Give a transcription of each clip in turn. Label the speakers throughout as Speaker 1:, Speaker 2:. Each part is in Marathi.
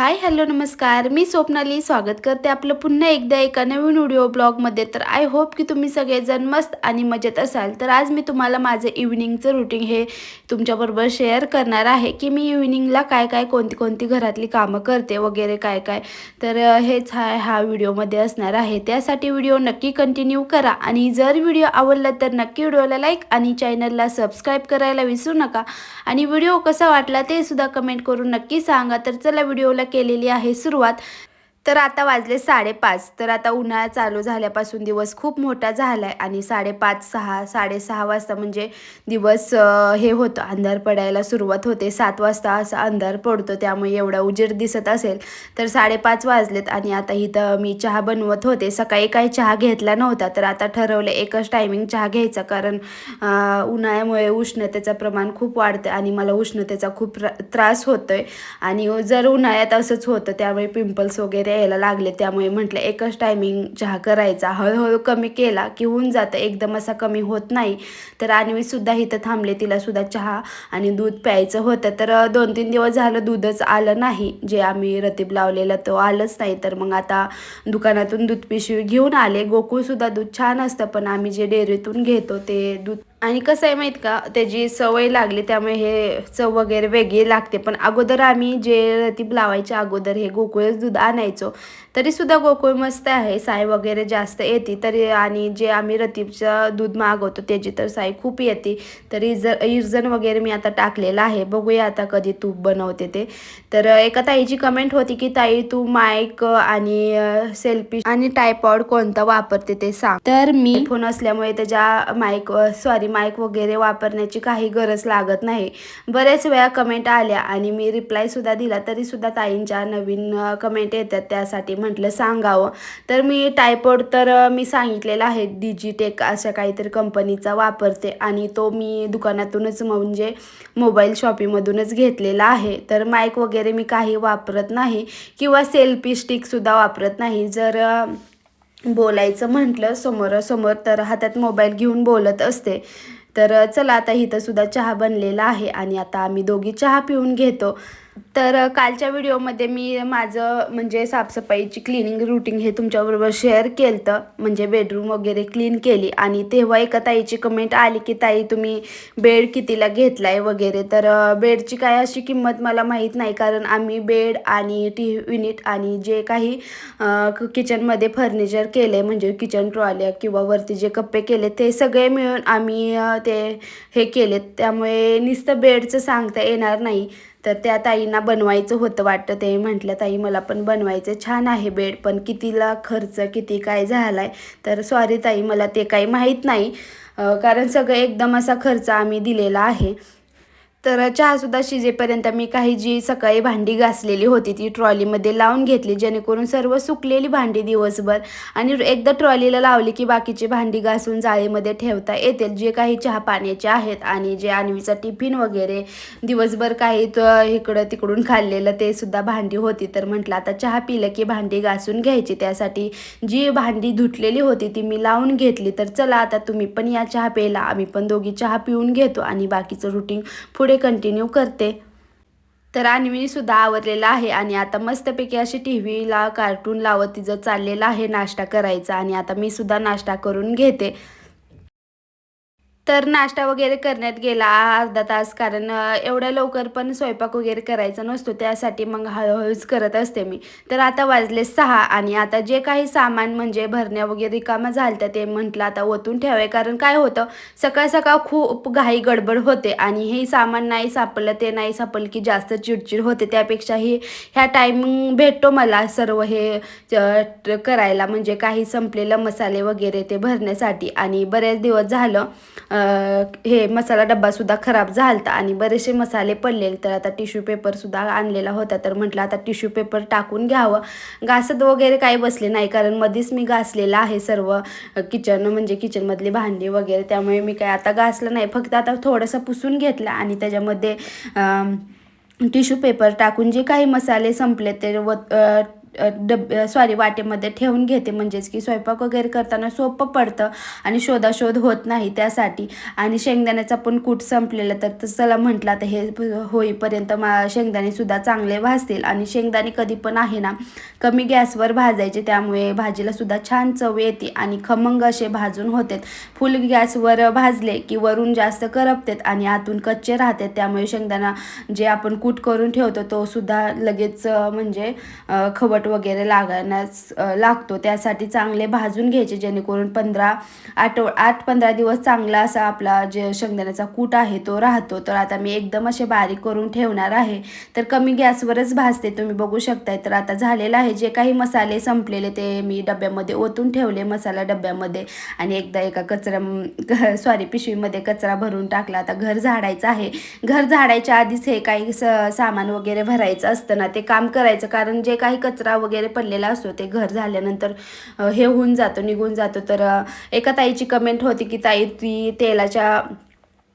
Speaker 1: हाय हॅलो नमस्कार. मी स्वप्नाली स्वागत करते आपलं पुन्हा एकदा एका नवीन व्हिडिओ ब्लॉगमध्ये तर आय होप की तुम्ही सगळेजण मस्त आणि मजेत असाल. तर आज मी तुम्हाला माझं इव्हिनिंगचं रुटीन हे तुमच्याबरोबर शेअर करणार आहे की मी इव्हिनिंगला काय काय कोणती कोणती घरातली कामं करते वगैरे काय काय. तर हेच हा हा व्हिडिओमध्ये असणार आहे. त्यासाठी व्हिडिओ नक्की कंटिन्यू करा आणि जर व्हिडिओ आवडला तर नक्की व्हिडिओला लाईक आणि चॅनलला सबस्क्राईब करायला विसरू नका. आणि व्हिडिओ कसा वाटला ते सुद्धा कमेंट करून नक्की सांगा. तर चला व्हिडिओला केलेली आहे. सुरुवात तर आता वाजले साडेपाच. तर आता उन्हाळा चालू झाल्यापासून दिवस खूप मोठा झाला आहे आणि साडेपाच सहा साडेसहा वाजता म्हणजे दिवस हे होतं. अंधार पडायला सुरुवात होते. सात वाजता असा अंधार पडतो त्यामुळे एवढा उजेड दिसत असेल. तर साडेपाच वाजलेत आणि आता इथं मी चहा बनवत होते. सकाळी काही चहा घेतला नव्हता तर आता ठरवलं एकच टायमिंग चहा घ्यायचा. कारण उन्हाळ्यामुळे उष्णतेचं प्रमाण खूप वाढतं आणि मला उष्णतेचा खूप त्रास त्रास आहे आणि जर उन्हाळ्यात असंच होतं त्यामुळे पिंपल्स वगैरे यायला लागले त्यामुळे म्हटलं एकच टायमिंग चहा करायचा. हळूहळू कमी केला की होऊन जातं एकदम असा कमी होत नाही. तर आणि सुद्धा इथं थांबले तिला सुद्धा चहा आणि दूध प्यायचं होतं. तर दोन तीन दिवस झालं दूधच आलं नाही. जे आम्ही रतीब लावलेलं तो आलंच नाही. तर मग आता दुकानातून दूध पिशवी घेऊन आले. गोकुळसुद्धा दूध छान असतं पण आम्ही जे डेअरीतून घेतो ते दूध आणि कसं आहे माहीत का त्याची सवय लागली त्यामुळे हे चव वगैरे वेगळी लागते. पण अगोदर आम्ही जे रतीब लावायच्या अगोदर हे गोकुळच दूध आणायचो तरीसुद्धा गोकुळ मस्त आहे. साय वगैरे जास्त येते तरी आणि जे आम्ही रतीबचं दूध मागवतो त्याची तर साय खूप येते. तर इज इर्जन वगैरे मी आता टाकलेलं आहे. बघूया आता कधी तूप बनवते ते. तर एका ताईची कमेंट होती की ताई तू माईक आणि सेल्फी आणि टायपॉड कोणता वापरते ते सांग. तर मी फोन असल्यामुळे त्याच्या माईक सॉरी माईक वगैरे वापरण्याची काही गरज लागत नाही. बरेच वेळा कमेंट आल्या आणि मी रिप्लायसुद्धा दिला तरी सुद्धा ताईंच्या नवीन कमेंट येतात त्यासाठी म्हटलं सांगावं. तर मी टायपॉड तर मी सांगितलेला आहे डिजिटेक अशा काहीतरी कंपनीचा वापरते आणि तो मी दुकानातूनच म्हणजे मोबाईल शॉपिंगमधूनच घेतलेला आहे. तर माईक वगैरे मी काही वापरत नाही किंवा सेल्फी स्टिकसुद्धा वापरत नाही. जर बोलायचं म्हटलं समोरासमोर तर हातात मोबाईल घेऊन बोलत असते. तर चला आता इथं सुद्धा चहा बनलेला आहे आणि आता आम्ही दोघी चहा पिऊन घेतो. तर कालच्या व्हिडिओमध्ये मी माझं म्हणजे साफसफाईची क्लिनिंग रुटीन हे तुमच्याबरोबर शेअर केलं म्हणजे बेडरूम वगैरे क्लीन केली. आणि तेव्हा एका ताईची कमेंट आली की ताई तुम्ही बेड कितीला घेतलाय वगैरे? तर बेडची काय अशी किंमत मला माहीत नाही. कारण आम्ही बेड आणि टी युनिट आणि जे काही किचनमध्ये फर्निचर केले म्हणजे किचन ट्रॉल्या किंवा वरती जे कप्पे केले ते सगळे मिळून आम्ही ते हे केले त्यामुळे नुसतं बेडचं सांगता येणार नाही. तर त्या ताईंना बनवायचं होतं वाटतं. ते म्हटलं ताई मला पण बनवायचं छान आहे बेड पण कितीला खर्च किती काय झाला आहे तर सॉरी ताई मला ते काही माहीत नाही. कारण सगळं एकदम असा खर्च आम्ही दिलेला आहे. तर चहासुद्धा शिजेपर्यंत मी काही जी सकाळी भांडी घासलेली होती ती ट्रॉलीमध्ये लावून घेतली जेणेकरून सर्व सुकलेली भांडी दिवसभर आणि एकदा ट्रॉलीला लावली की बाकीची भांडी घासून जाळीमध्ये ठेवता येतील. जे काही चहा पाण्याचे आहेत आणि जे आणवीचा टिफिन वगैरे दिवसभर काही इकडं तिकडून खाल्लेलं ते सुद्धा भांडी होती. तर म्हटलं आता चहा पिलं की भांडी घासून घ्यायची. त्यासाठी जी भांडी धुतलेली होती ती मी लावून घेतली. तर चला आता तुम्ही पण या चहा प्यायला. आम्ही पण दोघी चहा पिऊन घेतो आणि बाकीचं रुटीन पुढे कंटिन्यू करते. तर अन्वीनी सुद्धा आवरलेला आहे आणि आता मस्तपैकी अशी टी व्हीला कार्टून लावत तिचं चाललेलं आहे नाश्ता करायचा आणि आता मी सुद्धा नाश्ता करून घेते. तर नाश्ता वगैरे करण्यात गेला अर्धा तास कारण एवढ्या लवकर पण स्वयंपाक वगैरे करायचा नसतो त्यासाठी मग हळूहळूच करत असते मी. तर आता वाजले सहा आणि आता जे काही सामान म्हणजे भरण्या वगैरे रिकामा झालं ते म्हटलं आता ओतून ठेवाय कारण काय होतं सकाळ सकाळ खूप घाई गडबड होते आणि हे सामान नाही सापडलं ते नाही सापडलं की जास्त चिडचिड होते. त्यापेक्षा ही ह्या टायमिंग भेटतो मला सर्व हे करायला. म्हणजे काही संपलेलं मसाले वगैरे ते भरण्यासाठी आणि बरेच दिवस झालं हे मसाला डब्बासुद्धा खराब झालता आणि बरेचसे मसाले पडलेले तर आता टिश्यू पेपरसुद्धा आणलेला होता. तर म्हटलं आता टिश्यू पेपर टाकून घ्यावं. घासत वगैरे काही बसले नाही. कारण मध्येच मी घासलेलं आहे सर्व किचन म्हणजे किचनमधली भांडी वगैरे. त्यामुळे मी काय आता घासलं नाही. फक्त आता थोडंसं पुसून घेतलं आणि त्याच्यामध्ये टिश्यू पेपर टाकून जे काही मसाले संपले ते व डब सॉरी वाटेमध्ये ठेवून घेते. म्हणजेच की स्वयंपाक वगैरे करताना सोपं पडतं आणि शोधाशोध होत नाही त्यासाठी. आणि शेंगदाण्याचा पण कूट संपलेला. तर तसं चला म्हटलं आता हे होईपर्यंत मा शेंगदाणेसुद्धा चांगले भाजतील. आणि शेंगदाणे कधी पण आहे ना कमी गॅसवर भाजायचे. त्यामुळे भाजीला सुद्धा छान चव येते आणि खमंग असे भाजून होतात. फुल गॅसवर भाजले की वरून जास्त करपतात आणि आतून कच्चे राहतात. त्यामुळे शेंगदाणा जे आपण कूट करून ठेवतो तो सुद्धा लगेच म्हणजे खवड खवट वगैरे लागण्यास लागतो. त्यासाठी चांगले भाजून घ्यायचे जेणेकरून पंधरा आठव आठ पंधरा दिवस चांगला असा आपला जे शेंगदाण्याचा कूट आहे तो राहतो. तर आता मी एकदम असे बारीक करून ठेवणार आहे. तर कमी गॅसवरच भाजते तुम्ही बघू शकताय. तर आता झालेलं आहे जे काही मसाले संपलेले ते मी डब्यामध्ये ओतून ठेवले मसाला डब्यामध्ये. आणि एकदा एका कचरा सॉरी पिशवीमध्ये कचरा भरून टाकला. आता घर झाडायचं आहे. घर झाडायच्या आधीच हे काही स सामान वगैरे भरायचं असतं ना ते काम करायचं. कारण जे काही कचरा वगैरे पडलेला असतो ते घर झाल्यानंतर हे होऊन जातो निघून जातो. तर एका ताईची कमेंट होती की ताई ती तेलाच्या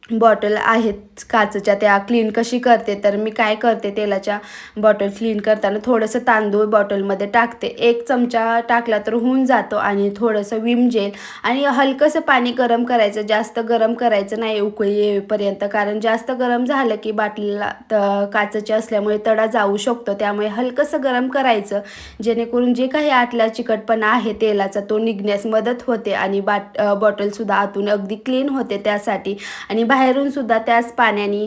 Speaker 1: बॉटल आहेत काचच्या त्या क्लीन कशी करते तर मी काय करते तेलाच्या बॉटल क्लीन करताना थोडंसं तांदूळ बॉटलमध्ये टाकते. एक चमचा टाकला तर होऊन जातो आणि थोडंसं विम जेल आणि हलकंसं पाणी गरम करायचं जास्त गरम करायचं नाही उकळी येईपर्यंत. कारण जास्त गरम झालं की बाटलीला त काचेचे असल्यामुळे तडा जाऊ शकतो. त्यामुळे हलकंसं गरम करायचं. जेणेकरून जे काही आतला चिकटपणा आहे तेलाचा तो निघण्यास मदत होते आणि बाट बॉटलसुद्धा आतून अगदी क्लीन होते त्यासाठी. आणि बाहेरून सुद्धा त्याच पाण्याने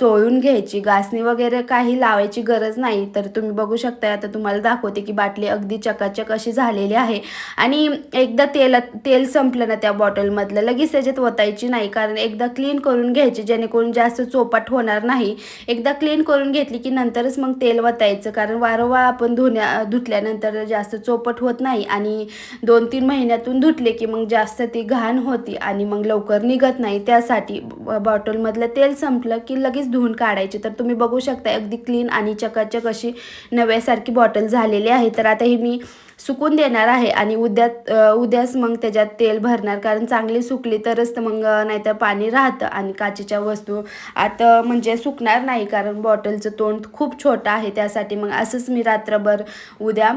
Speaker 1: चोळून घ्यायची. घासणी वगैरे काही लावायची गरज नाही. तर तुम्ही बघू शकता आता तुम्हाला दाखवते की बाटली अगदी चकाचक अशी झालेली आहे. आणि एकदा तेल तेल संपलं ना त्या बॉटलमधलं लगेच त्याच्यात ओतायची नाही. कारण एकदा क्लीन करून घ्यायची जेणेकरून जास्त चोपाट होणार नाही. एकदा क्लीन करून घेतली की नंतरच मग तेल वतायचं. कारण वारंवार आपण धुण्या धुतल्यानंतर जास्त चोपट होत नाही. आणि दोन तीन महिन्यातून धुतले की मग जास्त ती घाण होती आणि मग लवकर निघत नाही. त्यासाठी ब- बॉटलमधलं तेल संपलं की लगेच धुवून काढायचे. तर तुम्ही बघू शकता अगदी क्लीन आणि चकाचक अशी नव्यासारखी बॉटल झालेली आहे. तर आता ही मी सुकून देणार आहे आणि उद्या उद्याच मग त्याच्यात तेल भरणार. कारण चांगली सुकली तरच तर मग नाहीतर पाणी राहतं आणि काचेच्या वस्तू आता म्हणजे सुकणार नाही. कारण बॉटलचं तोंड खूप छोटं आहे. त्यासाठी मग असंच मी रात्रभर उद्या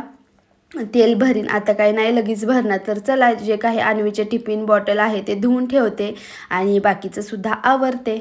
Speaker 1: तेल भरीन. आता काही नाही लगेच भरणार. तर चला जे काही आणवीचे टिफिन बॉटल आहे ते धुवून ठेवते आणि बाकीचं सुद्धा आवरते.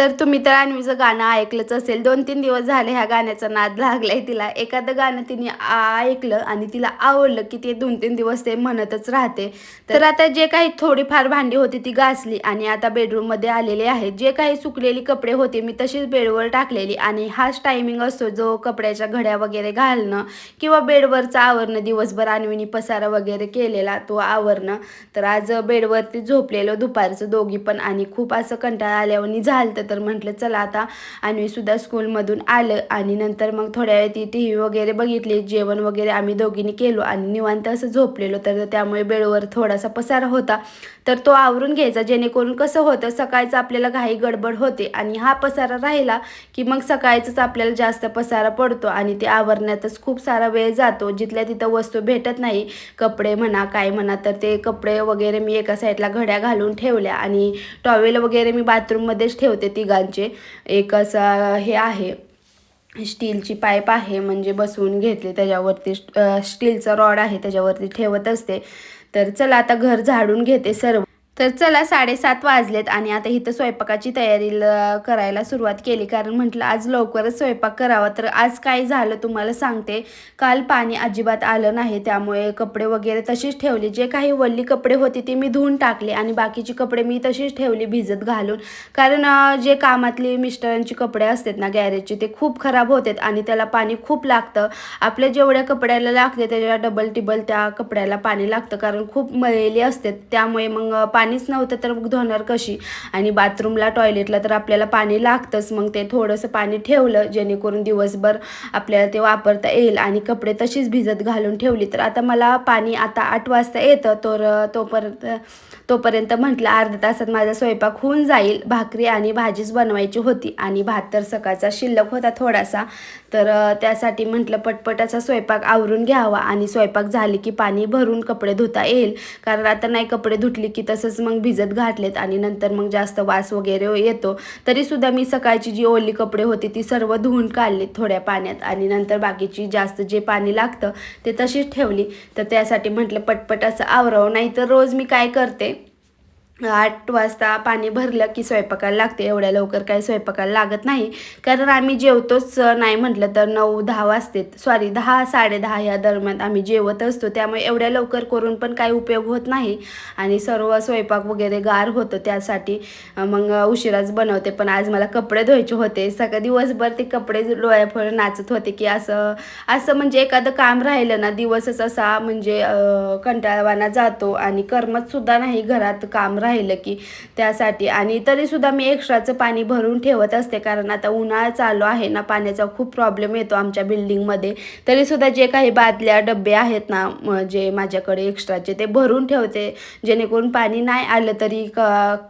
Speaker 1: तर तुम्ही तर आणवीचं गाणं ऐकलंच असेल. दोन तीन दिवस झाले ह्या गाण्याचा नाद लागलाय तिला. एखादं गाणं तिने आ- ऐकलं आणि तिला आवडलं की ते दोन तीन दिवस ते म्हणतच राहते. तर आता जे काही थोडीफार भांडी होती ती घासली आणि आता बेडरूममध्ये आलेले आहेत जे काही सुकलेली कपडे होते मी तशीच बेडवर टाकलेली आणि हाच टायमिंग असतो जो कपड्याच्या घड्या वगैरे घालणं किंवा बेडवरचं आवरणं दिवसभर अन्वीनी पसारा वगैरे केलेला तो आवरणं. तर आज बेडवरती झोपलेलं दुपारचं दोघी पण आणि खूप असं कंटाळा आल्यावर झालं तर म्हटलं चला आता अन्वीसुद्धा स्कूलमधून आलं आणि नंतर मग थोड्या वेळ ती टी व्ही वगैरे बघितली जेवण वगैरे आम्ही दोघींनी केलो आणि निवांत असं झोपलेलो. तर त्यामुळे बेडवर थोडासा पसारा होता. तर तो आवरून घ्यायचा जेणेकरून कसं होतं सकाळचं आपल्याला घाई गडबड होते आणि हा पसारा राहिला की मग सकाळचंच आपल्याला जास्त पसारा पडतो आणि ते आवरण्यातच खूप सारा वेळ जातो. जिथल्या तिथं वस्तू भेटत नाही कपडे म्हणा काय म्हणा तर ते कपडे वगैरे मी एका साईडला घड्या घालून ठेवल्या आणि टॉवेल वगैरे मी बाथरूममध्येच ठेवते. तिघांचे एक असा हे आहे स्टीलची पाईप आहे म्हणजे बसवून घेतली त्याच्यावरती स्टीलचा रॉड आहे त्याच्यावरती ठेवत असते. तर चला आता घर झाडून घेते सर्व. तर चला साडेसात वाजलेत आणि आता इथं स्वयंपाकाची तयारी ल- करायला सुरुवात केली. कारण म्हटलं आज लवकरच स्वयंपाक करावा. तर आज काय झालं तुम्हाला सांगते. काल पाणी अजिबात आलं नाही. त्यामुळे कपडे वगैरे तशीच ठेवली. जे काही वल्ली कपडे होते ती मी धुवून टाकले आणि बाकीची कपडे मी तशीच ठेवली भिजत घालून. कारण जे कामातली मिस्टरांची कपडे असतात ना गॅरेजचे ते खूप खराब होतात आणि त्याला पाणी खूप लागतं. आपल्या जेवढ्या कपड्याला लागते त्याच्या डबल टिबल त्या कपड्याला पाणी लागतं. कारण खूप मळलेली असते त्यामुळे मग पाणी पाणीच नव्हतं तर मग धुणार कशी? आणि बाथरूमला टॉयलेटला तर आपल्याला पाणी लागतंच. मग ते थोडंसं पाणी ठेवलं जेणेकरून दिवसभर आपल्याला ते वापरता येईल. आणि कपडे तशीच भिजत घालून ठेवली. तर आता मला पाणी आता आठ वाजता येतं. तर तोपर्यंत तोपर्यंत म्हटलं अर्ध्या तासात माझा स्वयंपाक होऊन जाईल. भाकरी आणि भाजीच बनवायची होती. आणि भात तर सकाळचा शिल्लक होता थोडासा. तर त्यासाठी म्हटलं पटपट असा स्वयंपाक आवरून घ्यावा. आणि स्वयंपाक झाले की पाणी भरून कपडे धुता येईल. कारण आता नाही कपडे धुतली की असंच मग भिजत घातलेत आणि नंतर मग जास्त वास वगैरे येतो. तरीसुद्धा मी सकाळची जी ओली कपडे होती ती सर्व धुवून काढली थोड्या पाण्यात आणि नंतर बाकीची जास्त जे पाणी लागतं ते तशीच ठेवली. तर त्यासाठी म्हटलं पटपट असं आवरावं नाही तर रोज मी काय करते आठ वाजता पाणी भरलं की स्वयंपाकाला लागते. एवढ्या लवकर काही स्वयंपाकाला लागत नाही. कारण आम्ही जेवतोच नाही म्हटलं तर नऊ दहा वाजते सॉरी दहा साडेदहा या दरम्यान आम्ही जेवत असतो. त्यामुळे एवढ्या लवकर करून पण काही उपयोग होत नाही. आणि सर्व स्वयंपाक वगैरे गार होतं त्यासाठी मग उशिराच बनवते. पण आज मला कपडे धुवायचे होते. सगळं दिवसभर ते कपडे डोळ्याफळ नाचत होते की असं असं म्हणजे एखादं काम राहिलं ना दिवसच असा म्हणजे कंटाळवाना जातो. आणि कर्मतसुद्धा नाही घरात काम राहिलं की त्यासाठी. आणि तरीसुद्धा मी एक्स्ट्राचं पाणी भरून ठेवत असते कारण आता उन्हाळा चालू आहे ना पाण्याचा खूप प्रॉब्लेम येतो आमच्या बिल्डिंगमध्ये. तरीसुद्धा जे काही बादल्या डबे आहेत ना जे माझ्याकडे एक्स्ट्राचे ते भरून ठेवते. जेणेकरून पाणी नाही आलं तरी क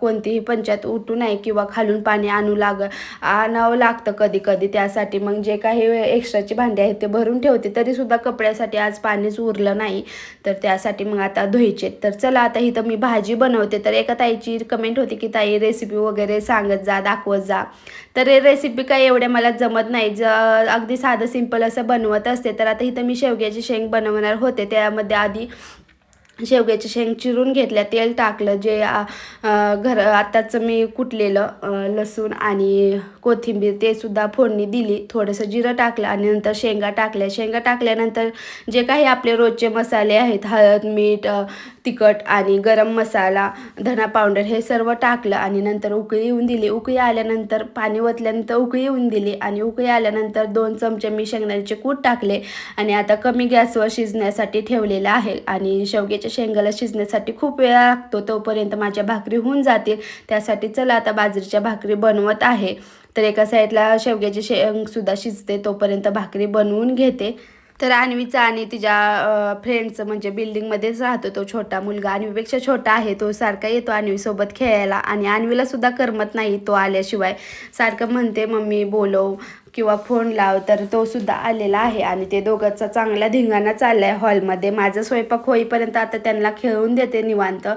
Speaker 1: कोणतीही पंचायत उठू नये किंवा खालून पाणी आणू लाग आणावं लागतं कधी कधी त्यासाठी मग जे काही एक्स्ट्राचे भांडे आहेत ते भरून ठेवते. तरीसुद्धा कपड्यासाठी आज पाणीच उरलं नाही. तर त्यासाठी मग आता धुयचे तर चला आता इथं मी भाजी बनवते. तर एक ताईची कमेंट होती की ताई रेसिपी वगैरे सांगत जा दाखवत जा. तर रेसिपी काही एवढ्या मला जमत नाही. ज अगदी साधं सिंपल असं बनवत असते तर आता इथं मी शेवग्याची शेंग बनवणार होते. त्यामध्ये आधी शेवग्याची शेंग चिरून घेतल्या तेल टाकलं जे घर आत्ताचं मी कुटलेलं लसूण आणि कोथिंबीर ते सुद्धा फोडणी दिली. थोडंसं जिरं टाकलं आणि नंतर शेंगा टाकल्या. शेंगा टाकल्यानंतर जे काही आपले रोजचे मसाले आहेत हळद मीठ तिखट आणि गरम मसाला धना पावडर हे सर्व टाकलं आणि नंतर उकळी येऊन दिली. उकळी आल्यानंतर पाणी ओतल्यानंतर उकळी येऊन दिली आणि उकळी आल्यानंतर दोन चमचे मी शेंगदाण्याचे कूट टाकले आणि आता कमी गॅसवर शिजण्यासाठी ठेवलेलं आहे आणि शेवग्याच्या शेंगाला शिजण्यासाठी खूप वेळ लागतो तोपर्यंत माझ्या भाकरी होऊन जातील. त्यासाठी चला आता बाजरीच्या भाकरी बनवत आहे. तर एका साईडला शेवग्याची शेंगसुद्धा शिजते तोपर्यंत भाकरी बनवून घेते. तर अन्वीचा आणि तिच्या फ्रेंडचं म्हणजे बिल्डिंगमध्येच राहतो तो छोटा मुलगा. अन्वीपेक्षा छोटा आहे तो सारखा येतो अन्वीसोबत खेळायला. आणि अन्वीला सुद्धा करमत नाही तो आल्याशिवाय. सारखं म्हणते मम्मी बोलव किंवा फोन लाव. तर तो सुद्धा आलेला आहे. आणि ते दोघांचा चांगला धिंगाणा चाललाय हॉलमध्ये माझा स्वयंपाक होईपर्यंत आता त्यांना खेळून देते निवांत.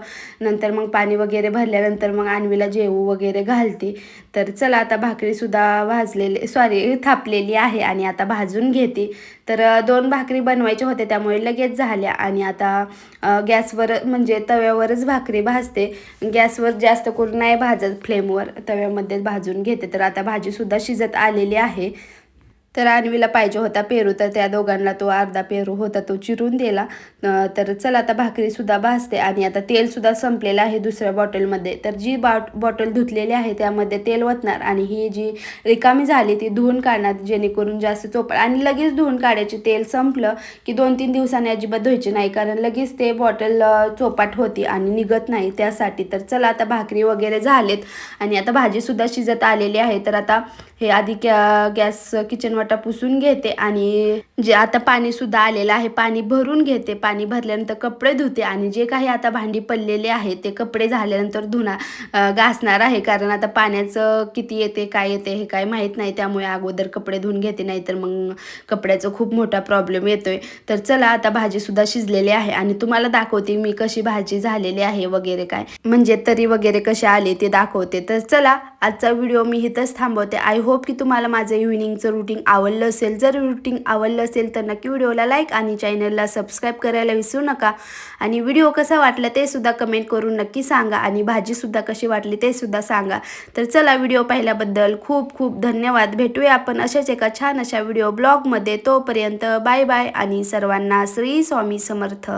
Speaker 1: नंतर मग पाणी वगैरे भरल्यानंतर मग अन्वीला जेवू वगैरे घालते. तर चला आता भाकरीसुद्धा भाजलेली सॉरी थापलेली आहे. आणि आता भाजून घेते. तर दोन भाकरी बनवायच्या होत्या त्यामुळे लगेच झाल्या आणि आता गॅसवर म्हणजे तव्यावरच भाकरी भाजते. गॅसवर जास्त करून नाही भाजत फ्लेमवर तव्यामध्येच भाजून घेते. तर आता भाजीसुद्धा शिजत आलेली आहे. तर आणवीला पाहिजे होता पेरू तर त्या दोघांना तो अर्धा पेरू होता तो चिरून दिला. तर चला आता भाकरीसुद्धा भाजते आणि आता तेलसुद्धा संपलेलं आहे दुसऱ्या बॉटलमध्ये. तर जी बॉट बॉटल धुतलेली आहे त्यामध्ये तेल ओतणार आणि ही जी रिकामी झाली ती धुवून काढणार जेणेकरून जास्त चोपड आणि लगेच धुवून काढायचे. तेल संपलं की दोन तीन दिवसांनी अजिबात धुवायचे नाही कारण लगेच ते बॉटल चोपाट होती आणि निघत नाही त्यासाठी. तर चला आता भाकरी वगैरे झालेत आणि आता भाजीसुद्धा शिजत आलेली आहे. तर आता हे आधी गॅस किचन वाटा पुसून घेते आणि जे आता पाणी सुद्धा आलेलं आहे पाणी भरून घेते. पाणी भरल्यानंतर कपडे धुते आणि जे काही आता भांडी पडलेले आहे ते कपडे झाल्यानंतर धुना घासणार आहे. कारण आता पाण्याचं किती येते काय येते हे काय माहीत नाही. त्यामुळे अगोदर कपडे धुवून घेते नाहीतर मग कपड्याचा खूप मोठा प्रॉब्लेम येतोय. तर चला आता भाजी सुद्धा शिजलेली आहे आणि तुम्हाला दाखवते मी कशी भाजी झालेली आहे वगैरे काय. म्हणजे तरी वगैरे कसे आले ते दाखवते. तर चला आजचा व्हिडिओ मी इथंच थांबवते. आय होप की तुम्हाला माझं इव्हिनिंगचं रुटीन आवडलं असेल जर रुटीन आवडलं असेल तर नक्की व्हिडिओला लाईक आणि चॅनलला सबस्क्राईब करायला विसरू नका. आणि व्हिडिओ कसा वाटला ते सुद्धा कमेंट करून नक्की सांगा आणि भाजीसुद्धा कशी वाटली ते सुद्धा सांगा. तर चला व्हिडिओ पाहिल्याबद्दल खूप खूप धन्यवाद. भेटूया आपण अशाच एका छान अशा व्हिडिओ ब्लॉगमध्ये तोपर्यंत बाय बाय आणि सर्वांना श्री स्वामी समर्थ.